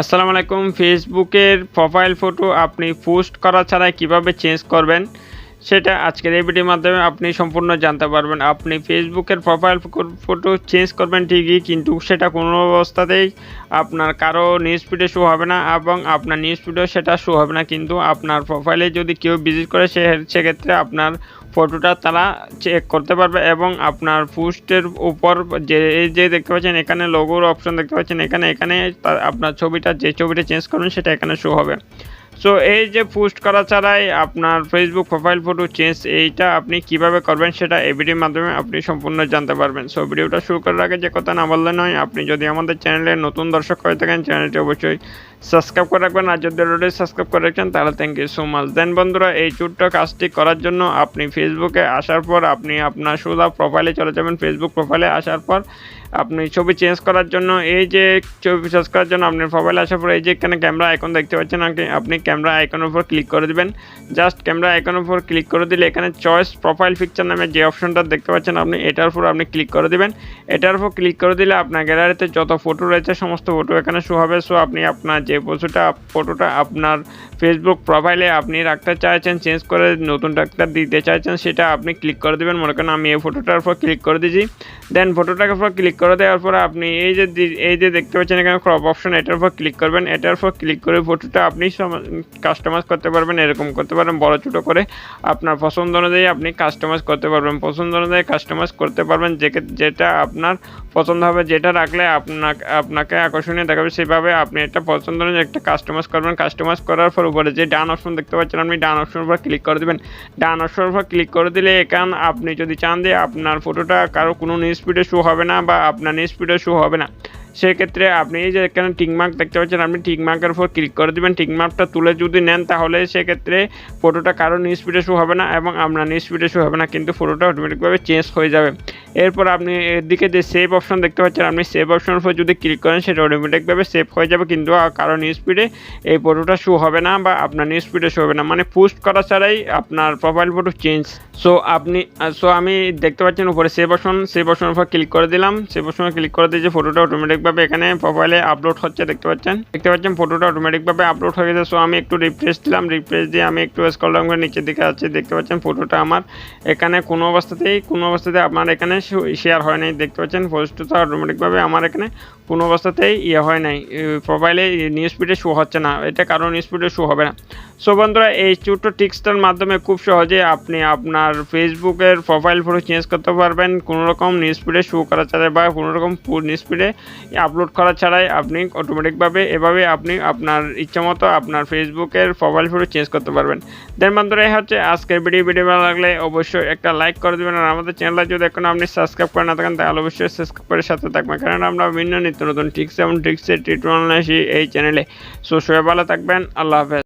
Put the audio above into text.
আসসালামু আলাইকুম। ফেসবুকের প্রোফাইল ফটো আপনি পোস্ট করা ছাড়াই কীভাবে চেঞ্জ করবেন? সেটা আজকের এই ভিডিওর মাধ্যমে আপনি সম্পূর্ণ জানতে পারবেন। আপনি ফেসবুকের প্রোফাইল ফটো চেঞ্জ করবেন ঠিকই, কিন্তু সেটা কোনো অবস্থাতেই আপনার কারও নিউজ ফিডে শো হবে না এবং আপনার নিউজ ফিডেও সেটা শো হবে না। কিন্তু আপনার প্রোফাইলে যদি কেউ ভিজিট করে, সে সেক্ষেত্রে আপনার ফটোটা তারা চেক করতে পারবে এবং আপনার পোস্টের উপর যে যে দেখতে পাচ্ছেন, এখানে লোগোর অপশন দেখতে পাচ্ছেন, এখানে এখানে আপনার ছবিটা যে ছবিটা চেঞ্জ করবেন, সেটা এখানে শো হবে। সো এই যে পোস্ট করা ছাড়াই আপনার ফেসবুক প্রোফাইল ফটো চেঞ্জ এইটা আপনি কীভাবে করবেন সেটা এই ভিডিওর মাধ্যমে আপনি সম্পূর্ণ জানতে পারবেন। সো ভিডিওটা শুরু করার আগে যে কথা না বললে নয়, আপনি যদি আমাদের চ্যানেলে নতুন দর্শক হয়ে থাকেন চ্যানেলটি অবশ্যই সাবস্ক্রাইব করে রাখবেন আর যদি অলরেডি সাবস্ক্রাইব করে রাখছেন তাহলে thank you so much then বন্ধুরা, এই ছোট্ট কাজটি করার জন্য আপনি ফেসবুকে আসার পর আপনি আপনার সোজা প্রোফাইলে চলে যাবেন। ফেসবুক প্রোফাইলে আসার পর আপনি ছবি চেঞ্জ করার জন্য, এই যে ছবি চেঞ্জ করার জন্য আপনার প্রোফাইলে আসার পর এই যে এখানে ক্যামেরা আইকন দেখতে পাচ্ছেন আপনি ক্যামেরা আইকনের উপর ক্লিক করে দিবেন। জাস্ট ক্যামেরা আইকনের উপর ক্লিক করে দিলে এখানে চয়েস প্রোফাইল পিকচার নামে যে অপশনটা দেখতে পাচ্ছেন আপনি, এটার উপর আপনি ক্লিক করে দিবেন। এটার উপর ক্লিক করে দিলে আপনার গ্যালারিতে যত ফটো রয়েছে, সমস্ত ফটো এখানে শো হবে। সো আপনি আপনার যে ফটোটা ফটোটা আপনার ফেসবুক প্রোফাইলে আপনি রাখতে চাইছেন চেঞ্জ করে নতুন ডাক্তার দিতে চাইছেন, সেটা আপনি ক্লিক করে দেবেন। মনে করেন আমি এই ফটোটার উপর ক্লিক করে দিয়েছি। দেন ফটোটার উপর ক্লিক করে দেওয়ার পর আপনি এই যে এই যে দেখতে পাচ্ছেন এখানে ক্রপ অপশন এটার উপর ক্লিক করবেন। এটার উপর ক্লিক করে ফটোটা আপনি কাস্টমাইজ করতে পারবেন, এরকম করতে পারবেন। বড় ছোটো করে আপনার পছন্দ অনুযায়ী আপনি কাস্টমাইজ করতে পারবেন। পছন্দ অনুযায়ী কাস্টমাইজ করতে পারবেন। যে যেটা আপনার পছন্দ হবে, যেটা রাখলে আপনাকে আপনাকে আকর্ষণীয় দেখাবে, সেভাবে আপনি এটা পছন্দ অনুযায়ী একটা কাস্টমাইজ করবেন। কাস্টমাইজ করার পর উপরে যে ডান অপশন দেখতে পাচ্ছেন, আপনি ডান অপশনের উপর ক্লিক করে দেবেন। ডান অপশনের উপর ক্লিক করে দিলে এখান আপনি যদি চান যে আপনার ফটোটা কারও কোনো নিউজ ফিডে শো হবে না বা আপনার নিউজ ফিডে শো হবে না। সেক্ষেত্রে আপনি যে এখানে টিকমার্ক দেখতে পাচ্ছেন, আপনি টিকমার্কের উপর ক্লিক করে দেবেন। টিকমার্কটা তুলে যদি নেন, তাহলে সেক্ষেত্রে ফটোটা কারও নিউজ স্পিডে শো হবে না এবং আপনার নিউজ স্পিডে শো হবে না, কিন্তু ফটোটা অটোমেটিকভাবে চেঞ্জ হয়ে যাবে। এরপর আপনি এদিকে যে সেভ অপশন দেখতে পাচ্ছেন, আপনি সেভ অপশনের উপর যদি ক্লিক করেন, সেটা অটোমেটিকভাবে সেভ হয়ে যাবে, কিন্তু কারও নিউজ স্পিডে এই ফটোটা শো হবে না বা আপনার নিউজ স্পিডে শো হবে না। মানে পোস্ট করা ছাড়াই আপনার প্রোফাইল ফটো চেঞ্জ সো আপনি সো আমি দেখতে পাচ্ছেন উপরে সেভ অপশন সেভ অপশনের উপর ক্লিক করে দিলাম। সেভ অপশনে ক্লিক করে দিয়ে যে ফটোটা অটোমেটিকভাবে এখানে প্রোফাইলে আপলোড হচ্ছে, দেখতে পাচ্ছেন? দেখতে পাচ্ছেন ফটোটা অটোমেটিকভাবে আপলোড হয়ে গেছে। সো আমি একটু রিফ্রেশ দিলাম। রিফ্রেশ দিয়ে আমি একটু স্কল করে নিচের দিকে আছি। দেখতে পাচ্ছেন ফটোটা আমার এখানে কোনো অবস্থাতেই, কোনো অবস্থাতে আপনার এখানে শেয়ার হয় নাই। দেখতে পাচ্ছেন পোস্টটা অটোমেটিকভাবে আমার এখানে কোনো অবস্থাতেই ইয়ে হয় নাই। প্রোফাইলে নিউজ স্পিডে শো হচ্ছে না। এটা কারণ নিউজ স্পিডে শো হবে না। সো বন্ধুরা, এই ছোট্ট টিক্সটার মাধ্যমে খুব সহজে আপনি আপনার ফেসবুকের প্রোফাইল ফটো চেঞ্জ করতে পারবেন। কোনো রকম নিউজ স্পিডে শো করা ছাড়াই বা কোনো রকম নিউজ স্পিডে আপলোড করা ছাড়াই আপনি অটোমেটিকভাবে এভাবে আপনি আপনার ইচ্ছামতো আপনার ফেসবুকের প্রোফাইল ফটো চেঞ্জ করতে পারবেন। দেন বন্ধুরা, এই হচ্ছে আজকের ভিডিও ভিডিও ভালো লাগলে অবশ্যই একটা লাইক করে দেবেন। আর আমাদের চ্যানেলটা যদি এখন আপনি সাবস্ক্রাইব করে না থাকেন, তাহলে অবশ্যই সাবস্ক্রাইব করে সাথে থাকবেন। কারণ আমরা বিভিন্ন নিত্য নতুন টিক্স এবং ট্রিক্সের টিউটোরিয়াল আসি এই চ্যানেলে সো সবাই ভালো থাকবেন আল্লাহ হাফেজ